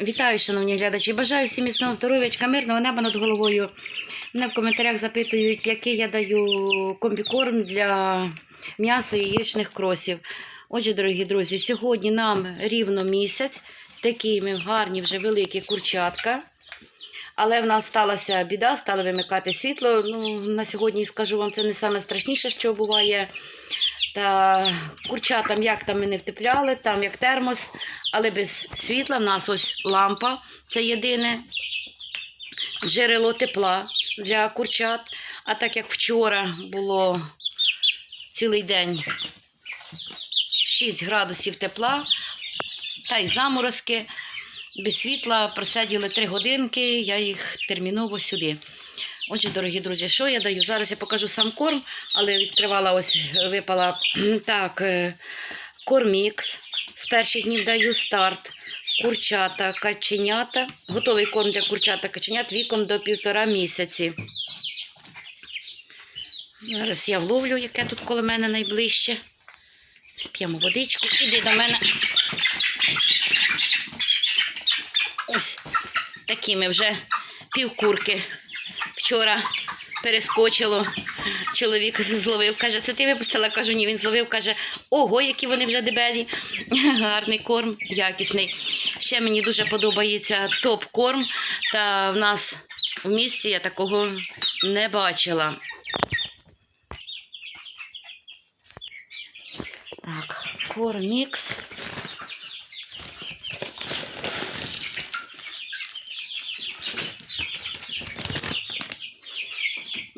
Вітаю, шановні глядачі. Бажаю всім міцного здоров'ячка, мирного неба над головою. Мене в коментарях запитують, який я даю комбікорм для м'яса і яєчних кросів. Отже, дорогі друзі, сьогодні нам рівно місяць. Такі ми гарні вже великі курчатка. Але в нас сталася біда, стали вимикати світло. Ну, на сьогодні скажу вам, це не саме страшніше, що буває. Та курчатам як там ми не втепляли, там як термос, але без світла в нас ось лампа. Це єдине джерело тепла для курчат. А так як вчора було цілий день 6 градусів тепла, та й заморозки, без світла просиділи 3 годинки, я їх терміново сюди. Отже, дорогі друзі, що я даю? Зараз я покажу сам корм, але відкривала ось випала так, е, кормікс. З перших днів даю старт. Курчата, каченята. Готовий корм для курчата каченят віком до півтора місяці. Зараз я вловлю, яке тут коло мене найближче. Сп'ємо водичку. Іди до мене. Ось такими вже півкурки. Вчора перескочило. Чоловік зловив, каже, це ти випустила? Кажу, ні, він зловив, каже, ого, які вони вже дебелі. Гарний корм, якісний. Ще мені дуже подобається топ-корм. Та в нас в місті я такого не бачила. Так, кормікс.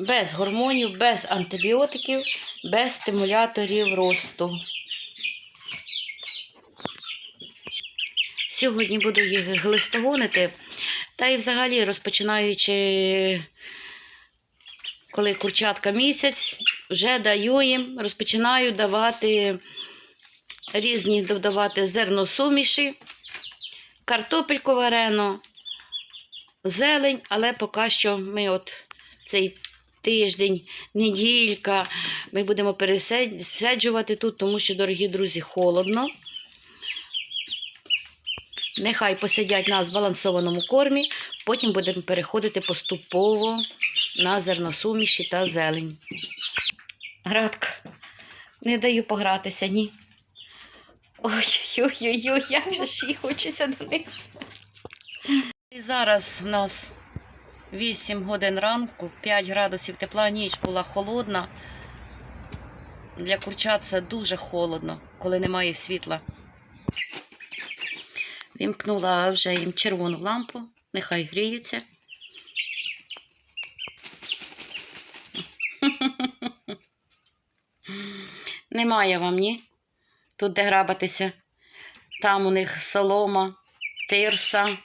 Без гормонів, без антибіотиків, без стимуляторів росту. Сьогодні буду їх глистогонити. Та й взагалі розпочинаючи, коли курчатка місяць, вже даю їм, розпочинаю давати різні додавати зерносуміші, картопельку варену, зелень, але поки що ми от цей тиждень, неділька. Ми будемо пересаджувати тут, тому що, дорогі друзі, холодно. Нехай посидять на збалансованому кормі, потім будемо переходити поступово на зерносуміші та зелень. Радка, не даю погратися, ні. Ой-ой-ой, як же ж їй хочеться до них. І зараз в нас 8 годин ранку, 5 градусів тепла, ніч була холодна. Для курчат це дуже холодно, коли немає світла. Вімкнула вже їм червону лампу, нехай гріються. Немає вам, ні? Тут де грабатися. Там у них солома, тирса,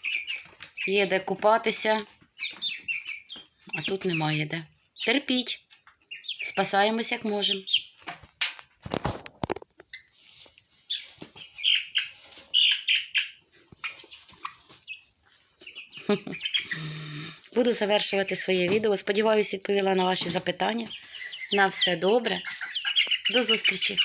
є де купатися. А тут немає де. Терпіть. Спасаємось, як можемо. Буду завершувати своє відео. Сподіваюся, відповіла на ваші запитання. На все добре. До зустрічі!